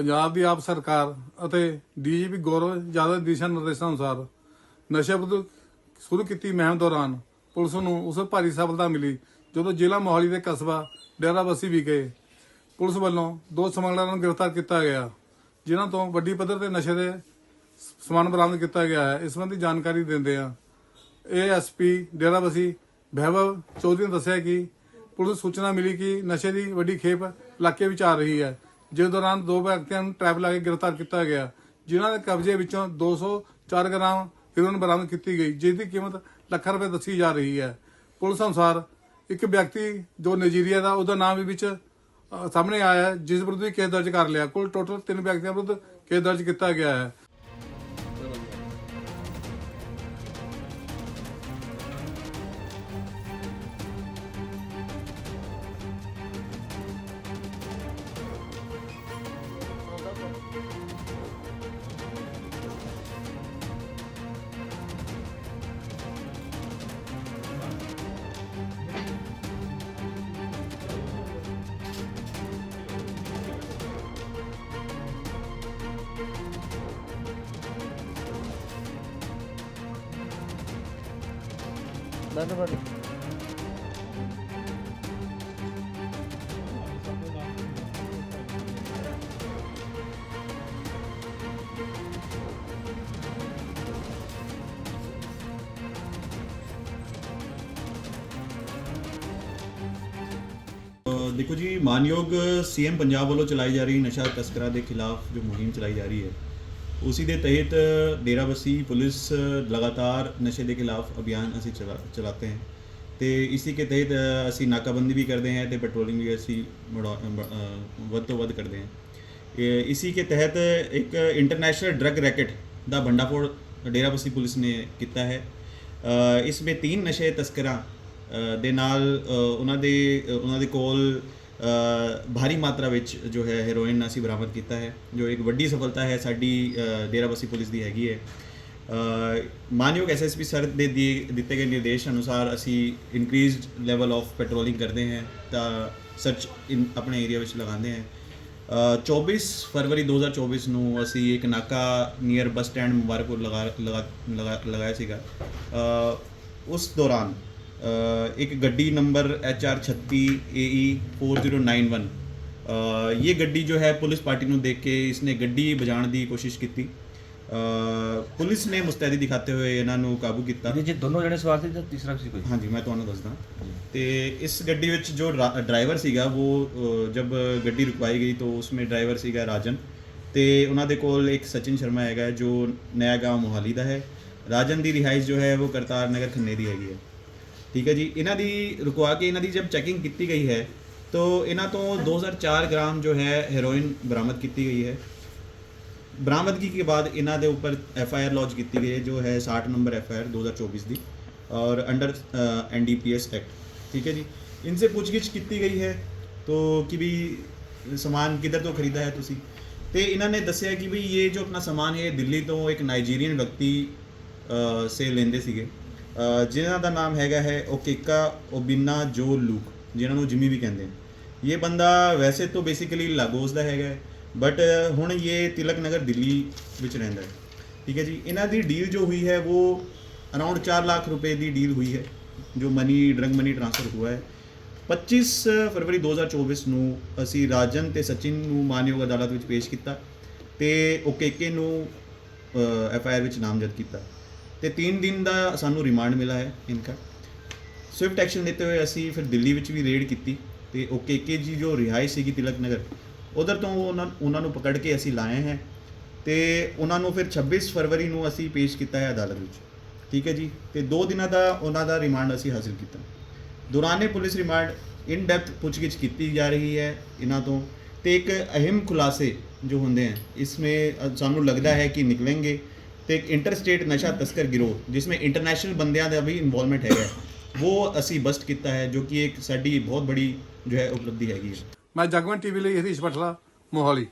ਪੰਜਾਬ ਦੀ ਆਪ ਸਰਕਾਰ ਅਤੇ ਡੀਜੀਪੀ ਗੌਰਵ ਯਾਦਵ ਦਿਸ਼ਾ ਨਿਰਦੇਸ਼ਾਂ ਅਨੁਸਾਰ ਨਸ਼ਾ ਵਿਰੁੱਧ ਸ਼ੁਰੂ ਕੀਤੀ ਮੁਹਿੰਮ ਦੌਰਾਨ ਪੁਲਿਸ ਨੂੰ ਉਸ ਭਾਰੀ ਸਫਲਤਾ ਮਿਲੀ, ਜਦੋਂ ਜ਼ਿਲ੍ਹਾ ਮੋਹਾਲੀ ਦੇ ਕਸਬਾ ਡੇਰਾਬੱਸੀ ਵਿਖੇ ਪੁਲਿਸ ਵੱਲੋਂ ਦੋ ਸਮਗਲਰਾਂ ਨੂੰ ਗ੍ਰਿਫਤਾਰ ਕੀਤਾ ਗਿਆ, ਜਿਨ੍ਹਾਂ ਤੋਂ ਵੱਡੀ ਪੱਧਰ ਤੇ ਨਸ਼ੇ ਦੇ ਸਮਾਨ ਬਰਾਮਦ ਕੀਤਾ ਗਿਆ ਹੈ। ਇਸ ਸੰਬੰਧੀ ਜਾਣਕਾਰੀ ਦਿੰਦੇ ਆ ਏਐਸਪੀ ਡੇਰਾਬੱਸੀ ਵੈਭਵ ਚੌਧਰੀ ਨੇ ਦੱਸਿਆ ਕਿ ਪੁਲਿਸ ਸੂਚਨਾ ਮਿਲੀ ਕਿ ਨਸ਼ੇ ਦੀ ਵੱਡੀ ਖੇਪ ਇਲਾਕੇ ਵਿੱਚ ਆ ਰਹੀ ਹੈ। ਜਿਸ ਦੌਰਾਨ ਦੋ ਵਿਅਕਤੀਆਂ ਨੂੰ ਟ੍ਰੈਪ ਲਾ ਕੇ ਗ੍ਰਿਫਤਾਰ ਕੀਤਾ ਗਿਆ, ਜਿਨ੍ਹਾਂ ਦੇ ਕਬਜ਼ੇ ਵਿੱਚੋਂ 204 ਗ੍ਰਾਮ ਹੀਰੋਇਨ ਬਰਾਮਦ ਕੀਤੀ ਗਈ, ਜਿਸ ਦੀ ਕੀਮਤ ਲੱਖਾਂ ਰੁਪਏ ਦੱਸੀ ਜਾ ਰਹੀ ਹੈ। ਪੁਲਿਸ ਅਨੁਸਾਰ ਇੱਕ ਵਿਅਕਤੀ ਜੋ ਨਾਈਜੀਰੀਆ ਦਾ, ਉਹਦਾ ਨਾਮ ਵੀ ਵਿੱਚ ਸਾਹਮਣੇ ਆਇਆ ਹੈ, ਜਿਸ ਵਿਰੁੱਧ ਵੀ ਕੇਸ ਦਰਜ ਕਰ ਲਿਆ। ਕੁੱਲ ਟੋਟਲ ਤਿੰਨ ਵਿਅਕਤੀਆਂ ਵਿਰੁੱਧ ਕੇਸ ਦਰਜ ਕੀਤਾ ਗਿਆ ਹੈ। ਧੰਨਵਾਦ ਅ, ਦੇਖੋ ਜੀ ਮਾਨਯੋਗ ਸੀਐਮ ਪੰਜਾਬ ਵੱਲੋਂ ਚਲਾਈ ਜਾ ਰਹੀ ਨਸ਼ਾ ਤਸਕਰਾਂ ਦੇ ਖਿਲਾਫ ਜੋ ਮੁਹਿੰਮ ਚਲਾਈ ਜਾ ਰਹੀ ਹੈ ਉਸੇ ਦੇ ਤਹਿਤ ਡੇराबसी ਪੁਲਿਸ ਲਗਾਤਾਰ ਨਸ਼ੇ ਦੇ ਖਿਲਾਫ ਅਭਿਆਨ ਅਸੀਂ ਚਲਾਤੇ ਹੈ ਤੇ ਇਸੇ ਕੇ ਤਹਿਤ ਅਸੀਂ ਨਾਕਾਬੰਦੀ ਵੀ ਕਰਦੇ ਹਾਂ ਤੇ ਪੈਟਰੋਲਿੰਗ ਵੀ ਅਸੀਂ ਵੱਧ ਤੋਂ ਵੱਧ ਕਰਦੇ ਹਾਂ ਇਸੇ ਕੇ ਤਹਿਤ ਇੱਕ ਇੰਟਰਨੈਸ਼ਨਲ ਡਰੱਗ ਰੈਕਟ ਦਾ ਭੰਡਾਫੋੜ ਡੇराबसी ਪੁਲਿਸ ਨੇ ਕੀਤਾ ਹੈ ਇਸ ਵਿੱਚ ਤਿੰਨ ਨਸ਼ੇ ਤਸਕਰਾਂ ਦੇ ਨਾਲ ਉਹਨਾਂ ਦੇ ਉਹਨਾਂ ਦੇ ਕੋਲ ਭਾਰੀ ਮਾਤਰਾ ਵਿੱਚ ਜੋ ਹੈ ਹੈਰੋਇਨ ਅਸੀਂ ਬਰਾਮਦ ਕੀਤਾ ਹੈ ਜੋ ਇੱਕ ਵੱਡੀ ਸਫਲਤਾ ਹੈ ਸਾਡੀ ਡੇਰਾਬੱਸੀ ਪੁਲਿਸ ਦੀ ਹੈਗੀ ਹੈ। ਅ, ਮਾਨਯੋਗ ਐਸਐਸਪੀ ਸਰ ਦੇ ਦਿੱਤੇ ਗਏ ਨਿਰਦੇਸ਼ ਅਨੁਸਾਰ ਅਸੀਂ ਇਨਕਰੀਜ਼ਡ ਲੈਵਲ ਆਫ ਪੈਟਰੋਲਿੰਗ ਕਰਦੇ ਹਾਂ ਤਾਂ ਸਰਚ ਇਨ ਆਪਣੇ ਏਰੀਆ ਵਿੱਚ ਲਗਾਉਂਦੇ ਹਾਂ। ਅ, 24 ਫਰਵਰੀ 2024 ਨੂੰ ਅਸੀਂ ਇੱਕ ਨਾਕਾ ਨੀਅਰ ਬੱਸ ਸਟੈਂਡ ਮੁਬਾਰਕਪੁਰ ਲਗਾ ਲਗਾ ਲਗਾ- ਲਗਾਇਆ ਸੀਗਾ। ਉਸ ਦੌਰਾਨ ਅ, ਇੱਕ ਗੱਡੀ ਨੰਬਰ HR36 AE 4091 ਅ, ਇਹ ਗੱਡੀ ਜੋ ਹੈ ਪੁਲਿਸ ਪਾਰਟੀ ਨੂੰ ਦੇਖ ਕੇ ਇਸਨੇ ਗੱਡੀ ਵਜਾਉਣ ਦੀ ਕੋਸ਼ਿਸ਼ ਕੀਤੀ। ਪੁਲਿਸ ਨੇ ਮੁਸਤੈਦੀ ਦਿਖਾਤੇ ਹੋਏ ਇਹਨਾਂ ਨੂੰ ਕਾਬੂ ਕੀਤਾ। ਚ ਦੋਨੋਂ ਜਣੇ ਸਵਾਰ ਸੀ ਜਾਂ ਤੀਸਰਾ ਸੀ ਕੋਈ? ਹਾਂਜੀ ਮੈਂ ਤੁਹਾਨੂੰ ਦੱਸਦਾ। ਤੇ ਇਸ ਗੱਡੀ ਵਿੱਚ ਜੋ ਡਰਾਈਵਰ ਸੀਗਾ ਉਹ ਜਬ ਗੱਡੀ ਰੁਕਵਾਈ ਗਈ ਤਾਂ ਉਸਮੇ ਡਰਾਈਵਰ ਸੀਗਾ ਰਾਜਨ। ਤੇ ਉਹਨਾਂ ਦੇ ਕੋਲ ਇੱਕ ਸਚਿਨ ਸ਼ਰਮਾ ਹੈਗਾ ਜੋ ਨਇਆ ਗਾਂਵ ਮੋਹਾਲੀ ਦਾ ਹੈ। ਰਾਜਨ ਦੀ ਰਿਹਾਇਸ਼ ਜੋ ਹੈ ਉਹ ਕਰਤਾਰ ਨਗਰ ਖੰਨੇ ਦੀ ਹੈਗੀ ਹੈ। ਠੀਕ ਹੈ ਜੀ ਇਹਨਾਂ ਦੀ ਰੁਕਵਾ ਕੇ ਇਹਨਾਂ ਦੀ ਜਬ ਚੈਕਿੰਗ ਕੀਤੀ ਗਈ ਹੈ ਤਾਂ ਇਹਨਾਂ ਤੋਂ 2004 ਗ੍ਰਾਮ ਜੋ ਹੈ ਹੈਰੋਇਨ ਬਰਾਮਦ ਕੀਤੀ ਗਈ ਹੈ बरामदगी के बाद इन्हों के ऊपर एफ आई आर लॉन्च की गई है जो है साठ नंबर एफ आई आर दो हज़ार चौबीस की और under N D P S act ठीक है जी इनसे पूछगिछ की गई है तो कि भी समान किधर तो खरीदा है तुसी तो इन्होंने दसिया कि भी ये जो अपना सामान है दिल्ली तो एक नाइजीरियन व्यक्ति अ, से लेंदे ਸੀਗੇ ਅ, ਜਿਨ੍ਹਾਂ ਦਾ ਨਾਮ ਹੈਗਾ ਹੈ ਓਕੇਕਾ ਓਬਿਨਾ ਜੋ ਲੂਕ ਜਿਨ੍ਹਾਂ ਨੂੰ ਜਿਮੀ ਵੀ ਕਹਿੰਦੇ ਨੇ ਇਹ ਬੰਦਾ ਵੈਸੇ ਤੋਂ ਬੇਸਿਕਲੀ ਲਾਗੋਸ ਦਾ ਹੈਗਾ ਬਟ ਹੁਣ ਇਹ ਤਿਲਕ ਨਗਰ ਦਿੱਲੀ ਵਿੱਚ ਰਹਿੰਦਾ ਹੈ। ਠੀਕ ਹੈ ਜੀ, ਇਹਨਾਂ ਦੀ ਡੀਲ ਜੋ ਹੋਈ ਹੈ ਉਹ ਅਰਾਊਂਡ 4 ਲੱਖ ਰੁਪਏ ਦੀ ਡੀਲ ਹੋਈ ਹੈ, ਜੋ ਮਨੀ ਡਰੰਗ ਮਨੀ ਟ੍ਰਾਂਸਫਰ ਹੋਇਆ ਹੈ। 25 ਫਰਵਰੀ 2024 ਨੂੰ ਅਸੀਂ ਰਾਜਨ ਤੇ ਸਚਿਨ ਨੂੰ ਮਾਨਯੋਗ ਅਦਾਲਤ ਵਿੱਚ ਪੇਸ਼ ਕੀਤਾ ਤੇ ਓਕੇਕੇ ਨੂੰ ਐਫ ਆਈ ਆਰ ਵਿੱਚ ਨਾਮਜ਼ਦ ਕੀਤਾ। ਤੇ 3 ਦਿਨ ਦਾ ਸਾਨੂੰ ਰਿਮਾਂਡ ਮਿਲਾ ਹੈ ਇਨਕਾ। ਸਵਿਫਟ ਐਕਸ਼ਨ ਲੈਤੇ ਹੋਏ ਅਸੀਂ ਫਿਰ ਦਿੱਲੀ ਵਿੱਚ ਵੀ ਰੇਡ ਕੀਤੀ ਤੇ ਓਕੇਕੇ ਜੀ ਜੋ ਰਿਹਾਇਸ਼ ਸੀਗੀ ਤਿਲਕ ਨਗਰ ਉਧਰ ਤੋਂ ਉਹਨਾਂ ਉਹਨਾਂ ਨੂੰ ਪਕੜ ਕੇ ਅਸੀਂ ਲਾਏ ਹੈ ਤੇ ਉਹਨਾਂ ਨੂੰ ਫਿਰ 26 ਫਰਵਰੀ ਨੂੰ ਅਸੀਂ ਪੇਸ਼ ਕੀਤਾ ਹੈ ਅਦਾਲਤ ਵਿੱਚ। ਠੀਕ ਹੈ ਜੀ? ਤੇ 2 ਦਿਨਾਂ ਦਾ ਉਹਨਾਂ ਦਾ ਰਿਮਾਂਡ ਅਸੀਂ ਹਾਸਿਲ ਕੀਤਾ। ਦੌਰਾਨੇ ਪੁਲਿਸ ਰਿਮਾਂਡ ਇਨ ਡੈਪਥ ਪੁੱਛਗਿੱਛ ਕੀਤੀ ਜਾ ਰਹੀ ਹੈ ਇਹਨਾਂ ਤੋਂ ਤੇ ਇੱਕ ਅਹਿਮ ਖੁਲਾਸੇ ਜੋ ਹੁੰਦੇ ਹਨ ਇਸਮੇ ਅ, ਸਾਨੂੰ ਲੱਗਦਾ ਹੈ ਕਿ ਨਿਕਲਣਗੇ। ਤੇ ਇੱਕ ਇੰਟਰਸਟੇਟ ਨਸ਼ਾ ਤਸਕਰ ਗਿਰੋਹ, ਜਿਸਮੇ ਇੰਟਰਨੈਸ਼ਨਲ ਬੰਦਿਆਂ ਦਾ ਵੀ ਇਨਵੋਲਵਮੈਂਟ ਹੈਗਾ ਉਹ ਅਸੀਂ ਬਸਟ ਕੀਤਾ ਹੈ, ਜੋ ਕਿ ਇੱਕ ਸਾਡੀ ਬਹੁਤ ਬੜੀ ਜੋ ਹੈ, ਉਪਲਬਧੀ ਹੈਗੀ ਹੈ। ਮੈਂ ਜਗਮਨ ਟੀਵੀ ਲਈ ਹਰੀਸ਼ ਬਟਲਾ ਮੋਹਾਲੀ।